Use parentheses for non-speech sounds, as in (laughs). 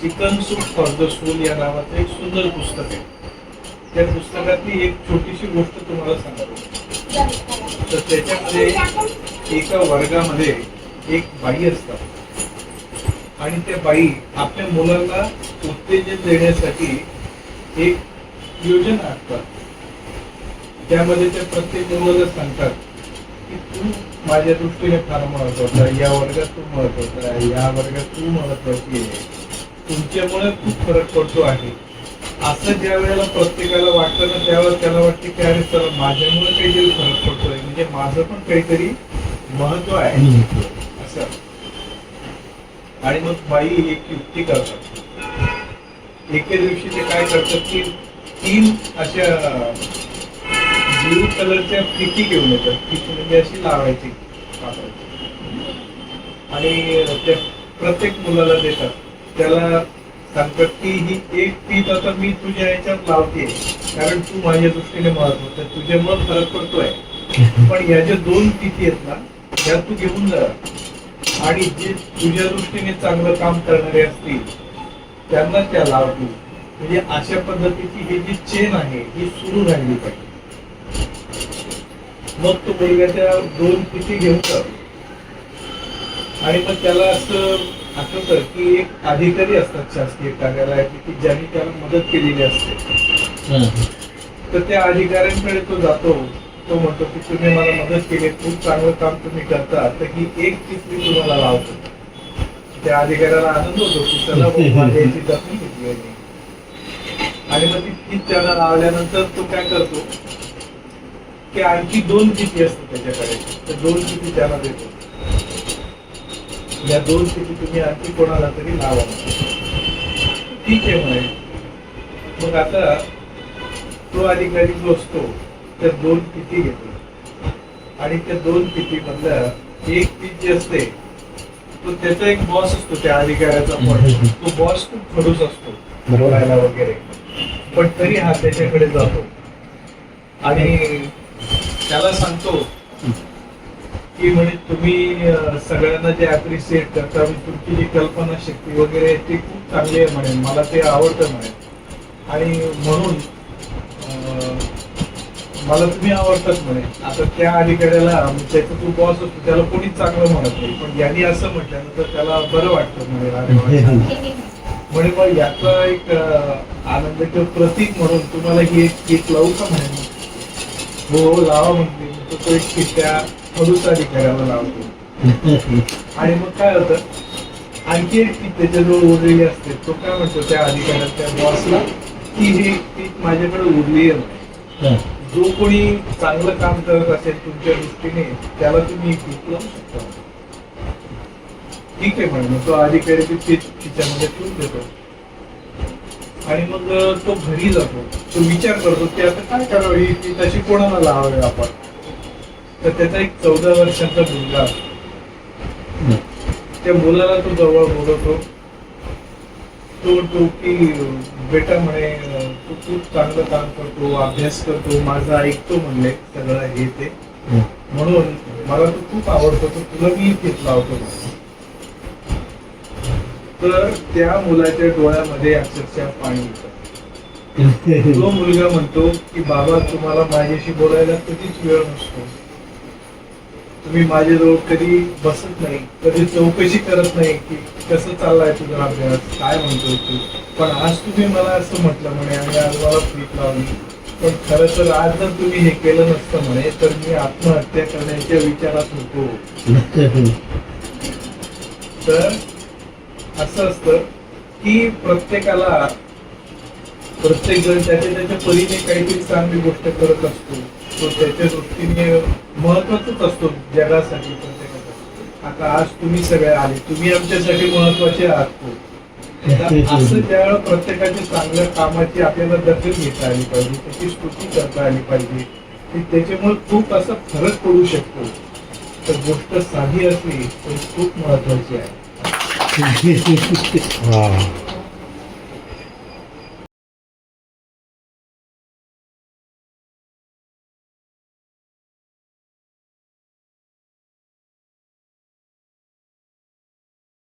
Chicken soup for the soul या नावाचं एक सुंदर पुस्तक आहे. त्या पुस्तकातली एक छोटीशी गोष्ट तुम्हाला सांगतो. तर त्याच्यामध्ये एका वर्गामध्ये एक बाई असतात. आणि त्या बाई आपल्या मुलांना उत्तेजन देण्यासाठी एक योजना आखतात. त्यामध्ये त्या प्रत्येक मुलाला सांगतात की तू माझ्या दृष्टीने फार महत्त्वाचा या वर्गात तू महत्त्वाचा आहे. या वर्गात तू महत्वाची आहे. तुमच्यामुळे खूप फरक पडतो आहे. असं ज्या वेळेला प्रत्येकाला वाटतं ना त्यावेळेला त्याला वाटतं की अरे सर माझ्यामुळे काहीतरी फरक पडतोय. म्हणजे माझं पण काहीतरी महत्त्व आहे. असं. आणि मग बाई एक युक्ती करतात. एके दिवशी ते काय करतात की तीन अशा ब्लू कलरच्या फिती घेऊन येतात. फिती म्हणजे अशी लावायची. आणि त्या प्रत्येक मुलाला देतात. त्याला सांगतात की ही एक पीठ आता मी तुझ्या याच्यात लावते. कारण तू माझ्या दृष्टीने महत्वाचं आहे. तुझ्यामुळे फरक पडतोय. (laughs) पण या ज्या दोन पिती आहेत ना त्या तू घेऊन जा. आणि जे तुझ्या दृष्टीने चांगलं काम करणारे असतील त्यांना त्या लावतील म्हणजे अशा पद्धतीची ही जी चेन आहे ही सुरू राहिली पाहिजे. मग तो मुलगा त्या दोन पिती घेऊन जातो आणि मग त्याला असं आठवतं की एक अधिकारी असतात शासकीय कार्यालयात की ज्यांनी त्याला मदत केलेली असते. तर त्या अधिकाऱ्यांकडे तो जातो तो म्हणतो की तुम्ही मला मदत केली खूप चांगलं काम तुम्ही करता तर ही एक मी तुम्हाला लावतो त्या अधिकाऱ्याला आनंद होतो की माझ्या (laughs) याची जखमी घेतली. आणि मग ती पीस त्याला लावल्यानंतर तो काय करतो की आणखी दोन पिती असतात त्याच्याकडे तर दोन पिती त्याला देतो. या दोन पिती तुम्ही आणखी कोणाला तरी लावा ठीक आहे म्हणे. मग आता तो अधिकारी जो असतो त्या दोन पिती घेतो आणि त्या दोन पिती मधल्या एक पीठ जे असते तो त्याचा एक बॉस असतो त्या अधिकाऱ्याचा पण तो बॉस खूप खडूस असतो बोलायला वगैरे. पण तरी हा त्याच्याकडे जातो. आणि त्याला सांगतो की म्हणे तुम्ही सगळ्यांना जे अप्रिशिएट करता म्हणजे तुमची जी कल्पना शक्ती वगैरे ती खूप चांगली आहे म्हणे. मला ते आवडतं म्हणे. आणि म्हणून मला तुम्ही आवडतात म्हणे. आता त्या अधिकाऱ्याला म्हणजे त्याचा जो बॉस असतो त्याला कोणीच चांगलं म्हणत नाही. पण यांनी असं म्हटल्यानंतर त्याला बरं वाटतं म्हणे. (laughs) म्हणे मग याचा एक आनंदाचं प्रतीक म्हणून तुम्हाला ही एक केक लावू का म्हणे? हो लावा म्हणते. तो एक केक खडूस अधिकाऱ्याला लावतो. आणि मग काय होतं? आणखी एक टीप त्याच्याजवळ उरलेली असते. तो काय म्हणतो त्या अधिकाऱ्याला त्या बॉसला की हे टीप माझ्याकडे उरली म्हणे. जो कोणी चांगलं काम करत असेल तुमच्या दृष्टीने त्याला तुम्ही टीप लावू शकता. ठीक आहे म्हणे. मग तो अधिकारी ती टीप तिच्यामध्ये ठेवून देतो. आणि मग तो घरी जातो. तो विचार करतो की आता काय करावं? ही टीप अशी कोणाला लावावी आपण? तर त्याचा एक चौदा वर्षाचा मुलगा. असतो त्या मुलाला तो जवळ बोलवतो. तो म्हणतो की बेटा म्हणे तू खूप चांगलं काम करतो अभ्यास करतो माझा ऐकतो म्हणले सगळं हे ते. म्हणून मला तो खूप आवडतो तो तुला मी घेतला लावतो. तर त्या मुलाच्या डोळ्यामध्ये अक्षरशः पाणी येतं तो मुलगा म्हणतो की बाबा तुम्हाला माझ्याशी बोलायला कधीच वेळ नसतो. तुम्ही माझ्याजवळ कधी बसत नाही कधी चौकशी करत नाही की कसं चाललाय तुझा अभ्यास काय म्हणतोय तू? पण आज तुम्ही मला असं म्हटलं म्हणे आणि आज मला फ्रीप लावली पण खरं तर आज जर तुम्ही हे केलं नसतं म्हणे तर मी आत्महत्या करण्याच्या विचारात होतो. तर असं असतं की प्रत्येकाला प्रत्येक जण त्याच्या त्याच्या परीने काहीतरी चांगली गोष्ट करत असतो. तो त्याच्या दृष्टीने महत्वाचाच असतो जगासाठी प्रत्येकाचा. आता आज तुम्ही सगळे आले. तुम्ही आमच्यासाठी महत्त्वाचे आहात. आता (laughs) असं ज्यावेळेला प्रत्येकाच्या चांगल्या कामाची आपल्याला दखल घेता आली पाहिजे त्याची स्तुती करता आली पाहिजे की त्याच्यामुळे खूप असा फरक पडू शकतो. तर गोष्ट साधी असली तरी खूप महत्वाची आहे. (laughs) हा.